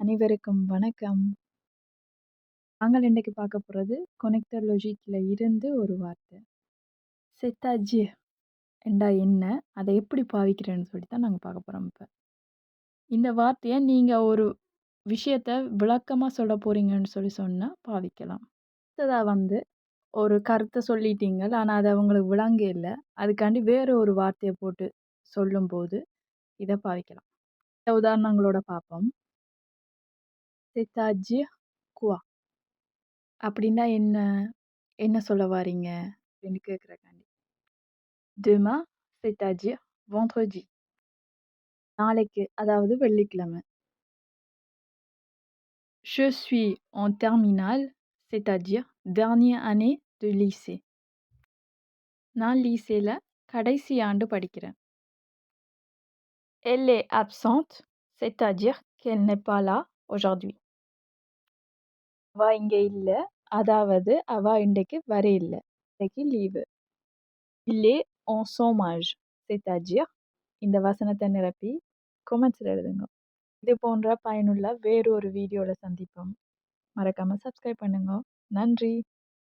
அனைவருக்கும் வணக்கம். நாங்கள் இன்றைக்கு பார்க்க போகிறது கொனெக்டர் லொஜிக்கில் இருந்து ஒரு வார்த்தை. செத்தாஜி என்டா என்றா என்ன? அதை எப்படி பாவிக்கிறேன்னு சொல்லி தான் நாங்கள் பார்க்க போகிறோம் இப்போ இந்த வார்த்தையை நீங்கள் ஒரு விஷயத்த விளக்கமாக சொல்லப் போகிறீங்கன்னு சொல்லி சொன்னால் பாவிக்கலாம். அடுத்ததாக வந்து ஒரு கருத்தை சொல்லிட்டீங்க. ஆனால் அது அவங்களுக்கு விளங்க இல்லை அதுக்காண்டி வேறு ஒரு வார்த்தையை போட்டு சொல்லும்போது இதை பாவிக்கலாம். உதாரணங்களோட பார்ப்போம். "Set à dire quoi?" அப்படின்னா என்ன? என்ன சொல்ல வாரீங்க? அப்படின்னு கேட்கறக்காண்டி. "Demain, c'est-à-dire vendredi." நாளைக்கு, அதாவது வெள்ளிக்கிழமை. "Je suis en terminale, c'est-à-dire dernière année de lycée." நான் லீசேல கடைசி ஆண்டு படிக்கிறேன். "Elle est absente, c'est-à-dire qu'elle n'est pas là aujourd'hui." அவ இங்க இல்ல. அதாவது அவ இன்றைக்கு வரையில்ல. இன்னைக்கு leave. "Il est en chômage, c'est-à-dire." இந்த வசனத்தை நிரப்பி கொமெண்ட்ஸில் எழுதுங்க. இது போன்ற பயனுள்ள வேறொரு வீடியோவில் சந்திப்போம். மறக்காமல் சப்ஸ்கிரைப் பண்ணுங்க. நன்றி.